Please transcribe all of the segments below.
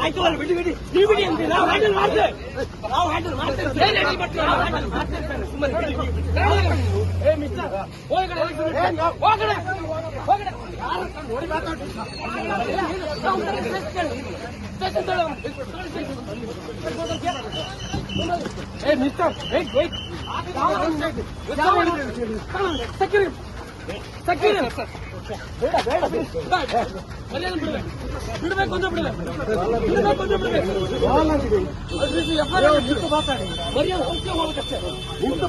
ಆಯ್ತು ಅಲ್ಲಿ ಬಿಡಿ ಬಿಡಿ ನೀವು ಮಾತಾಡಿ ಬಿಡ್ಬೇಕು ಹೋಗಿ ಅಂದ್ರೆ ಬಿಡ್ಬೇಕು ಹೋಗಿ ಅಂದ್ರೆ ಬಿಡ್ಬೇಕು ಹೋಗಿ ಹೋಗ್ತೇ ಹೋಗ್ಬೇಕಷ್ಟೇ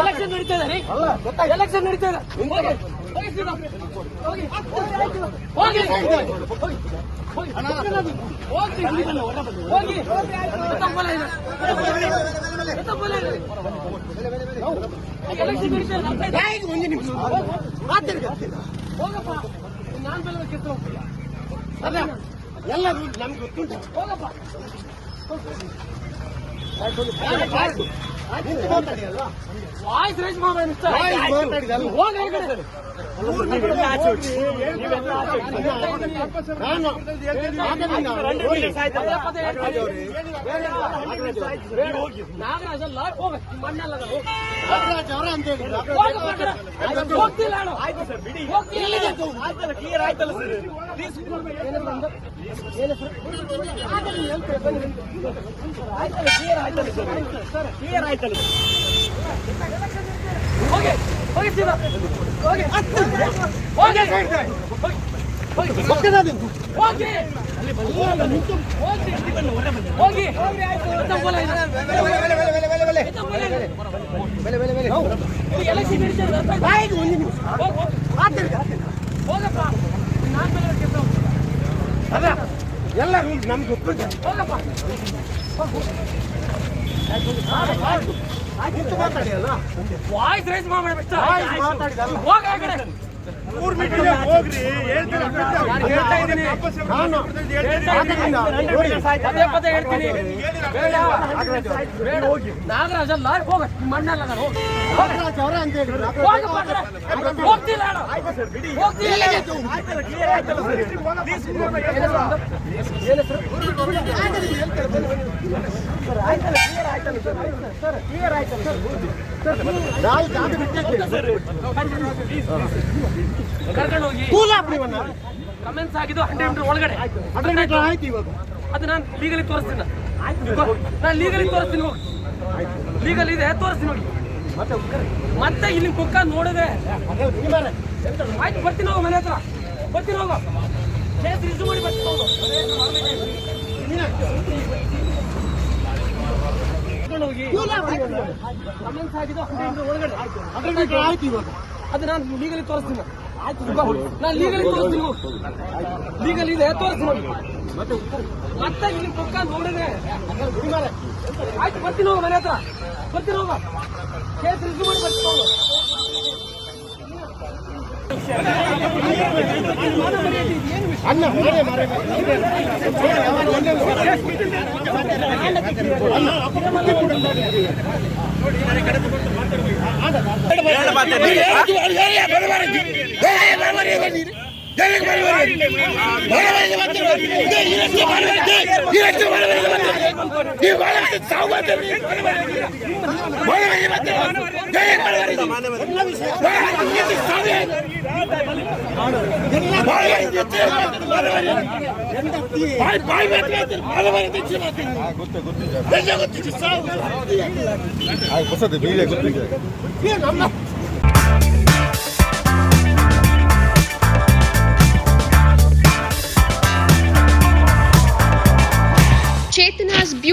ಎಲೆಕ್ಷನ್ ನಡೀತಾ ಇದೆ ಎಲೆಕ್ಷನ್ ನಡೀತಾ ಇದೆ ಹೋಗಿ ಹೋಗಿ. ಹೋಗಿ ಒಂದು ನಿಮಿಷ? ಹೋಗಪ್ಪ. ನಾನು ಬೆಲ್ಲ ಕಿತ್ತು ಅದೇ ಎಲ್ಲ ನಮ್ಗೆ ಗೊತ್ತುಂಟು. ಹೋಗಪ್ಪ. ವಾಯ್ಸ್ ರೈಸ್ ಮಾಡಿ ಹೋಗ. ಹೋಗ್ತಿಲ್ಲ ನಾನು. ಹೋಗ್ತಿಲ್ಲ. ಕ್ಲಿಯರ್ ಆಯ್ತಲ್ಲ ಸರ್ ಕ್ಲಿಯರ್ ಆಯ್ತಲ್ಲ ಹೋಗಿ ಹೋಗಿ ಸೀದಾ ಹೋಗಿ ಹೋಗಿ ಹೋಗಿ ಹೋಗಿ ಹೋಗಿ ಹೋಗಿ. ಎಲ್ಲ ನಮ್ಗೆ ಗೊತ್ತಿದೆ ಹೋಗಪ್ಪ ವಾಯ್ಸ್ ರೈಸ್ ಮಾಡಬೇಡ Voice ಮಾತಾಡಿದಲ್ಲ. ಹೋಗ ಪದೇ ಪದೇ ಹೇಳ್ತೀನಿ ನಾಗರಾಜ್ ಅಲ್ಲ ಹೋಗ ಮಣ್ಣಲ್ಲ ನಾನು. ಹೋಗ್ತಿಲ್ಲ ಆಯ್ತಲ್ಲ ಸರ್ ಜಾಗ ಬಿಟ್ಟಿದ್ದೇವೆ ಕರ್ಕೊಂಡು ಹೋಗಿ ಕಮೆಂಟ್ಸ್ ಆಗಿದ್ದು ಹಂಡ್ರೆಡ್ ಮೀಟರ್ ಒಳಗಡೆ. ಹಂಡ್ರೆಡ್ ಆಯ್ತು ಇವಾಗ. ಅದು ನಾನು ಲೀಗಲಿ ತೋರಿಸ್ತೀನಿ. ನಾನು ಲೀಗಲಿ ತೋರಿಸ್ತೀನಿ ಹೋಗಿ. ಲೀಗಲ್ ಇದೆ ತೋರಿಸ್ತೀನಿ ನೋಡಿ ಮತ್ತೆ ಇಲ್ಲಿ ಕುಕ್ಕ ನೋಡಿದೆ. ಆಯ್ತು ಬರ್ತೀನಿ ಹೋಗೋ ಮನೆ ಹತ್ರ. ಬರ್ತೀನಿ ಹೋಗೋ. ಕೇಸ್ ರಿಸೀವ್ ಮಾಡಿ ಬರ್ತೀನಿ ಹೋಗು. ಕರ್ಕೊಂಡು ಹೋಗಿ ಕಮೆಂಟ್ಸ್ ಆಗಿದ್ದು ಒಳಗಡೆ. ಹಂಡ್ರೆಡ್ ಮೀಟರ್ ಆಯ್ತು. ಇವಾಗ. ಅದು ನಾನು ಲೀಗಲಿ ತೋರಿಸ್ತೀನಿ. ನಾನು ಲೀಗಲಿ ತೋರಿಸ್ತೀನಿ ಲೀಗಲ್ ಇದೆ ತೋರಿಸ್ತೀನಿ. ಮತ್ತೆ ಇಲ್ಲಿ ಪಕ್ಕ ನೋಡಿದೆ ಆಯ್ತು ಬರ್ತೀನಿ ಹೋಗು ಮನೆ ಹತ್ರ. ಬರ್ತೀನಿ ಹೋಗು. ಕೇಸ್ ಮಾಡಿ ಬರ್ತೀನಿ ಹೋಗು. ಅನ್ನ ಮನೆ ಮರೆ ಹೊಸದು ಬೀಳೆ ಗೊತ್ತಿದೆ ಚೇತನಾಸ್